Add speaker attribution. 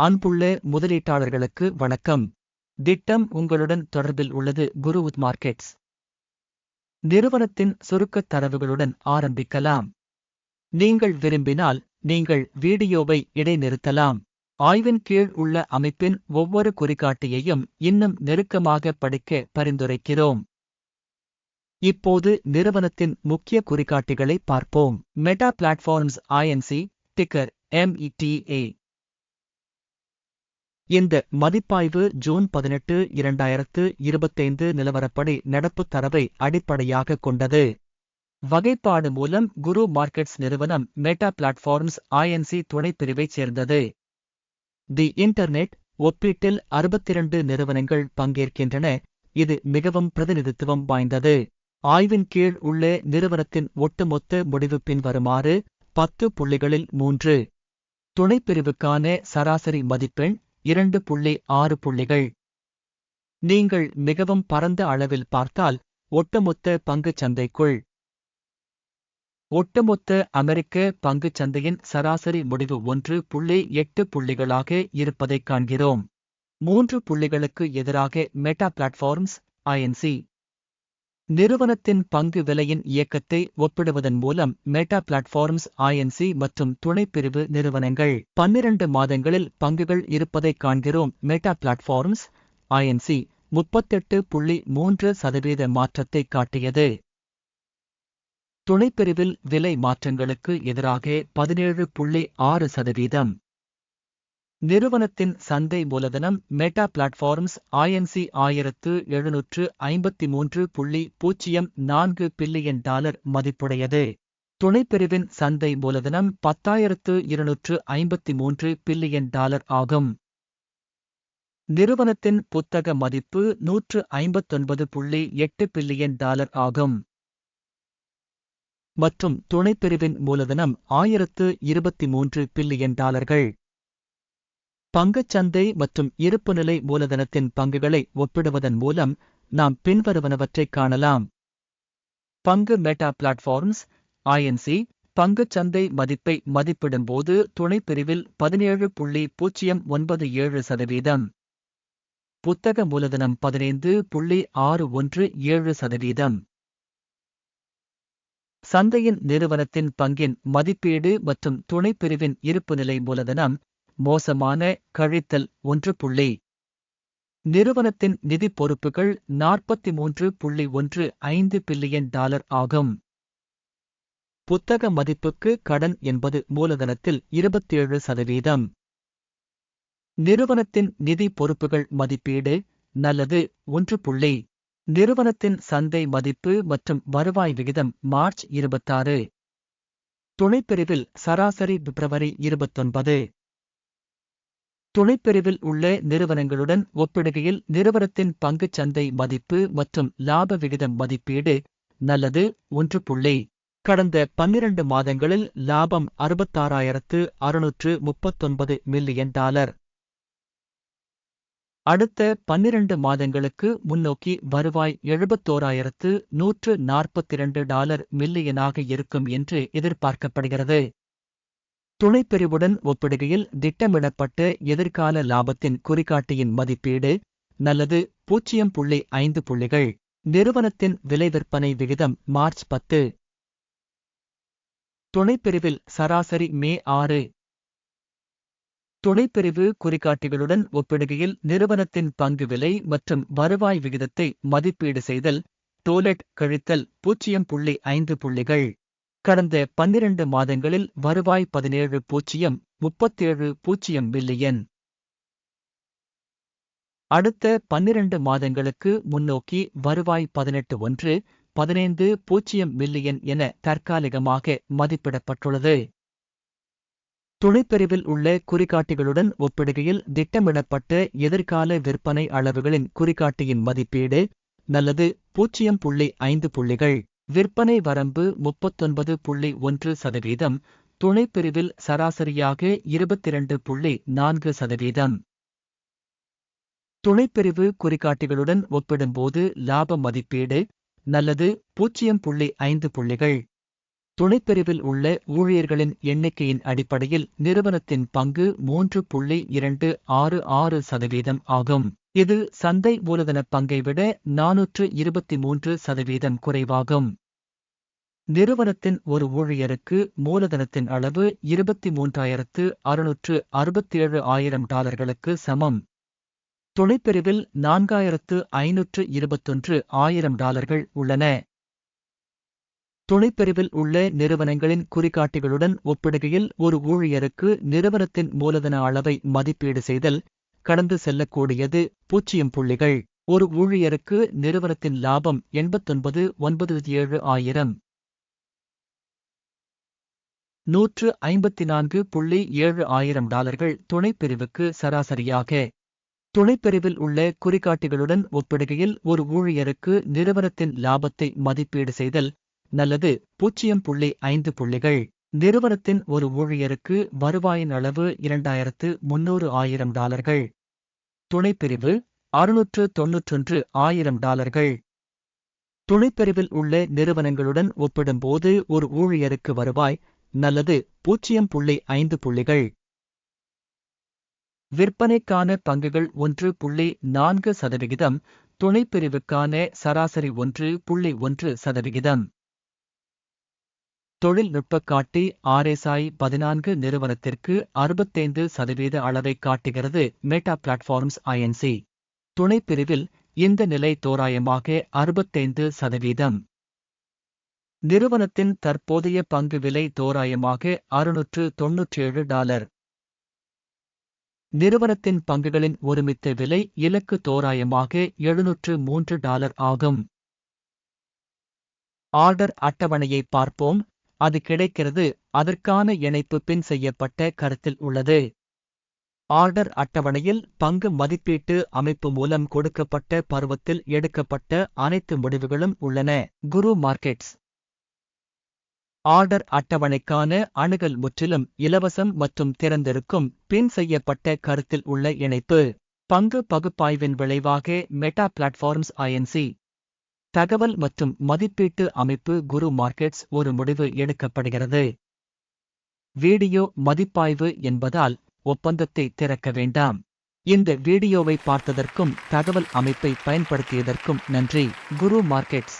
Speaker 1: அன்புள்ள முதலீட்டாளர்களுக்கு வணக்கம். திட்டம் உங்களுடன் தொடர்பில் உள்ளது குருவுத் மார்க்கெட்ஸ். நிறுவனத்தின் சுருக்கத் தரவுகளுடன் ஆரம்பிக்கலாம். நீங்கள் விரும்பினால் நீங்கள் வீடியோவை இடைநிறுத்தலாம். ஆய்வின் கீழ் உள்ள அமைப்பின் ஒவ்வொரு குறிகாட்டியையும் இன்னும் நெருக்கமாக படிக்க பரிந்துரைக்கிறோம். இப்போது நிறுவனத்தின் முக்கிய குறிகாட்டிகளை பார்ப்போம். Meta Platforms Inc ticker META இந்த மதிப்பாய்வு ஜூன் பதினெட்டு இரண்டாயிரத்து இருபத்தைந்து நிலவரப்படி நடப்புத் தரவை அடிப்படையாகக் கொண்டது. வகைப்பாடு மூலம் குரு மார்க்கெட்ஸ் நிறுவனம் மெட்டா பிளாட்ஃபார்ம்ஸ் ஐஎன்சி துணைப்பிரிவைச் சேர்ந்தது. தி இன்டர்நெட் ஒப்பீட்டில் அறுபத்திரண்டு நிறுவனங்கள் பங்கேற்கின்றன. இது மிகவும் பிரதிநிதித்துவம் வாய்ந்தது. ஆய்வின் கீழ் உள்ள நிறுவனத்தின் ஒட்டுமொத்த முடிவு பின்வருமாறு பத்து புள்ளிகளில் மூன்று. துணைப்பிரிவுக்கான சராசரி மதிப்பெண் இரண்டு புள்ளி ஆறு புள்ளிகள். நீங்கள் மிகவும் பரந்த அளவில் பார்த்தால் ஒட்டுமொத்த பங்குச் சந்தைக்குள். ஒட்டுமொத்த அமெரிக்க பங்குச் சந்தையின் சராசரி முடிவு ஒன்று புள்ளி எட்டு புள்ளிகளாக இருப்பதைக் காண்கிறோம். மூன்று புள்ளிகளுக்கு எதிராக மெட்டா பிளாட்ஃபார்ம்ஸ் ஐஎன்சி நிறுவனத்தின் பங்கு விலையின் இயக்கத்தை ஒப்பிடுவதன் மூலம் மெட்டா பிளாட்ஃபார்ம்ஸ் ஐஎன்சி மற்றும் துணைப்பிரிவு நிறுவனங்கள் பன்னிரண்டு மாதங்களில் பங்குகள் இருப்பதைக் காண்கிறோம். மெட்டா பிளாட்ஃபார்ம்ஸ் ஐஎன்சி முப்பத்தெட்டு புள்ளி மூன்று சதவீத மாற்றத்தை காட்டியது. துணைப்பிரிவில் விலை மாற்றங்களுக்கு எதிராக பதினேழு புள்ளி ஆறு சதவீதம். நிறுவனத்தின் சந்தை மூலதனம் மெட்டா பிளாட்ஃபார்ம்ஸ் ஐஎன்சி ஆயிரத்து எழுநூற்று ஐம்பத்தி மூன்று புள்ளி பூஜ்ஜியம் நான்கு பில்லியன் டாலர் மதிப்புடையது. துணைப்பிரிவின் சந்தை மூலதனம் பத்தாயிரத்து இருநூற்று ஐம்பத்தி மூன்று பில்லியன் டாலர் ஆகும். நிறுவனத்தின் புத்தக மதிப்பு நூற்று ஐம்பத்தொன்பது புள்ளி எட்டு பில்லியன் டாலர் ஆகும். மற்றும் துணைப்பிரிவின் மூலதனம் ஆயிரத்து இருபத்தி மூன்று பில்லியன் டாலர்கள். பங்குச்சந்தை மற்றும் இருப்புநிலை மூலதனத்தின் பங்குகளை ஒப்பிடுவதன் மூலம் நாம் பின்வருவனவற்றைக் காணலாம். பங்கு மெட்டா பிளாட்ஃபார்ம்ஸ் ஐஎன்சி பங்குச்சந்தை மதிப்பை மதிப்பிடும்போது துணைப்பிரிவில் பதினேழு புள்ளி பூஜ்ஜியம் ஒன்பது ஏழு சதவீதம். புத்தக மூலதனம் பதினைந்து புள்ளி ஆறு ஒன்று ஏழு சதவீதம். சந்தையின் நிறுவனத்தின் பங்கின் மதிப்பீடு மற்றும் துணைப்பிரிவின் இருப்புநிலை மூலதனம் மோசமான கழித்தல் ஒன்று புள்ளி. நிறுவனத்தின் நிதி பொறுப்புகள் நாற்பத்தி மூன்று புள்ளி ஒன்று ஐந்து பில்லியன் டாலர் ஆகும். புத்தக மதிப்புக்கு கடன் என்பது மூலதனத்தில் இருபத்தேழு சதவீதம். நிறுவனத்தின் நிதி பொறுப்புகள் மதிப்பீடு நல்லது ஒன்று புள்ளி. நிறுவனத்தின் சந்தை மதிப்பு மற்றும் வருவாய் விகிதம் மார்ச் இருபத்தாறு. துணைப்பிரிவில் சராசரி பிப்ரவரி இருபத்தொன்பது. துணைப்பிரிவில் உள்ள நிறுவனங்களுடன் ஒப்பிடுகையில் நிறுவனத்தின் பங்குச் சந்தை மதிப்பு மற்றும் லாப விகிதம் மதிப்பீடு நல்லது ஒன்று புள்ளி. கடந்த பன்னிரண்டு மாதங்களில் லாபம் அறுபத்தாறாயிரத்து அறுநூற்று முப்பத்தொன்பது மில்லியன் டாலர். அடுத்த பன்னிரண்டு மாதங்களுக்கு முன்னோக்கி வருவாய் எழுபத்தோராயிரத்து நூற்று நாற்பத்திரண்டு டாலர் மில்லியனாக இருக்கும் என்று எதிர்பார்க்கப்படுகிறது. துணைப்பிரிவுடன் ஒப்பிடுகையில் திட்டமிடப்பட்ட எதிர்கால லாபத்தின் குறிகாட்டியின் மதிப்பீடு நல்லது பூஜ்ஜியம் புள்ளி ஐந்து புள்ளிகள் நிறுவனத்தின் விலை விற்பனை விகிதம் மார்ச் பத்து. துணைப்பிரிவில் சராசரி மே ஆறு. துணைப்பிரிவு குறிகாட்டிகளுடன் ஒப்பிடுகையில் நிறுவனத்தின் பங்கு விலை மற்றும் வருவாய் விகிதத்தை மதிப்பீடு செய்தல் டோலெட் கழித்தல் பூஜ்ஜியம் புள்ளி ஐந்து புள்ளிகள். கடந்த பன்னிரண்டு மாதங்களில் வருவாய் பதினேழு பூஜ்ஜியம் முப்பத்தேழு பூஜ்ஜியம் பில்லியன் அடுத்த பன்னிரண்டு மாதங்களுக்கு முன்னோக்கி வருவாய் பதினெட்டு ஒன்று பதினைந்து பூஜ்ஜியம் மில்லியன் என தற்காலிகமாக மதிப்பிடப்பட்டுள்ளது. துணைப்பிரிவில் உள்ள குறிகாட்டிகளுடன் ஒப்பிடுகையில் திட்டமிடப்பட்ட எதிர்கால விற்பனை அளவுகளின் குறிகாட்டியின் மதிப்பீடு நல்லது பூஜ்ஜியம் புள்ளி ஐந்து புள்ளிகள். விற்பனை வரம்பு முப்பத்தொன்பது புள்ளி ஒன்று சதவீதம் துணைப்பிரிவில் சராசரியாக இருபத்திரண்டு புள்ளி நான்கு சதவீதம். துணைப்பிரிவு குறிகாட்டிகளுடன் ஒப்பிடும்போது லாப மதிப்பீடு நல்லது பூஜ்ஜியம் புள்ளி ஐந்து புள்ளிகள். துணைப்பிரிவில் உள்ள ஊழியர்களின் எண்ணிக்கையின் அடிப்படையில் நிறுவனத்தின் பங்கு மூன்று புள்ளி இரண்டு ஆறு ஆறு சதவீதம் ஆகும். இது சந்தை மூலதன பங்கை விட நானூற்று இருபத்தி மூன்று சதவீதம் குறைவாகும். நிறுவனத்தின் ஒரு ஊழியருக்கு மூலதனத்தின் அளவு இருபத்தி மூன்றாயிரத்து அறுநூற்று அறுபத்தேழு ஆயிரம் டாலர்களுக்கு சமம். துணைப்பிரிவில் நான்காயிரத்து ஐநூற்று இருபத்தொன்று ஆயிரம் டாலர்கள் உள்ளன. துணைப்பிரிவில் உள்ள நிறுவனங்களின் குறிகாட்டிகளுடன் ஒப்பிடுகையில் ஒரு ஊழியருக்கு நிறுவனத்தின் மூலதன அளவை மதிப்பீடு செய்தல் கடந்து செல்லக்கூடியது பூஜ்ஜியம் புள்ளிகள். ஒரு ஊழியருக்கு நிறுவனத்தின் லாபம் எண்பத்தொன்பது ஒன்பது ஏழு ஆயிரம். நூற்று ஐம்பத்தி நான்கு புள்ளி ஏழு ஆயிரம் டாலர்கள் துணைப்பிரிவுக்கு சராசரியாக. துணைப்பிரிவில் உள்ள குறிகாட்டிகளுடன் ஒப்பிடுகையில் ஒரு ஊழியருக்கு நிறுவனத்தின் லாபத்தை மதிப்பீடு செய்தல் நல்லது. பூஜ்ஜியம் புள்ளி ஐந்து புள்ளிகள். நிறுவனத்தின் ஒரு ஊழியருக்கு வருவாயின் அளவு இரண்டாயிரத்து முன்னூறு ஆயிரம் டாலர்கள். துணைப்பிரிவு அறுநூற்று தொன்னூற்றொன்று ஆயிரம் டாலர்கள். துணைப்பிரிவில் உள்ள நிறுவனங்களுடன் ஒப்பிடும்போது ஒரு ஊழியருக்கு வருவாய் நல்லது பூஜ்ஜியம் புள்ளி ஐந்து புள்ளிகள். விற்பனைக்கான பங்குகள் ஒன்று புள்ளி நான்கு சதவிகிதம் துணைப்பிரிவுக்கான சராசரி ஒன்று புள்ளி ஒன்று சதவிகிதம். தொழில்நுட்ப காட்டி ஆர்எஸ்ஐ பதினான்கு நிறுவனத்திற்கு அறுபத்தைந்து சதவீத அளவை காட்டுகிறது மெட்டா பிளாட்ஃபார்ம்ஸ் ஐஎன்சி துணைப்பிரிவில் இந்த நிலை தோராயமாக அறுபத்தைந்து சதவீதம். நிறுவனத்தின் தற்போதைய பங்கு விலை தோராயமாக அறுநூற்று தொன்னூற்றேழு டாலர். நிறுவனத்தின் பங்குகளின் ஒருமித்த விலை இலக்கு தோராயமாக எழுநூற்று மூன்று டாலர் ஆகும். ஆர்டர் அட்டவணையை பார்ப்போம். அது கிடைக்கிறது. அதற்கான இணைப்பு பின் செய்யப்பட்ட கருத்தில் உள்ளது. ஆர்டர் அட்டவணையில் பங்கு மதிப்பீட்டு அமைப்பு மூலம் கொடுக்கப்பட்ட பருவத்தில் எடுக்கப்பட்ட அனைத்து முடிவுகளும் உள்ளன. குரு மார்க்கெட்ஸ். ஆர்டர் அட்டவணைக்கான அணுகல் முற்றிலும் இலவசம் மற்றும் திறந்திருக்கும் பின் செய்யப்பட்ட கருத்தில் உள்ள இணைப்பு பங்கு பகுப்பாய்வின் விளைவாக மெட்டா பிளாட்ஃபார்ம்ஸ் ஐஎன்சி தகவல் மற்றும் மதிப்பீட்டு அமைப்பு குரு மார்க்கெட்ஸ் ஒரு முடிவு எடுக்கப்படுகிறது. வீடியோ மதிப்பாய்வு என்பதால் ஒப்பந்தத்தை திறக்க வேண்டாம். இந்த வீடியோவை பார்த்ததற்கும் தகவல் அமைப்பை பயன்படுத்தியதற்கும் நன்றி. குரு மார்க்கெட்ஸ்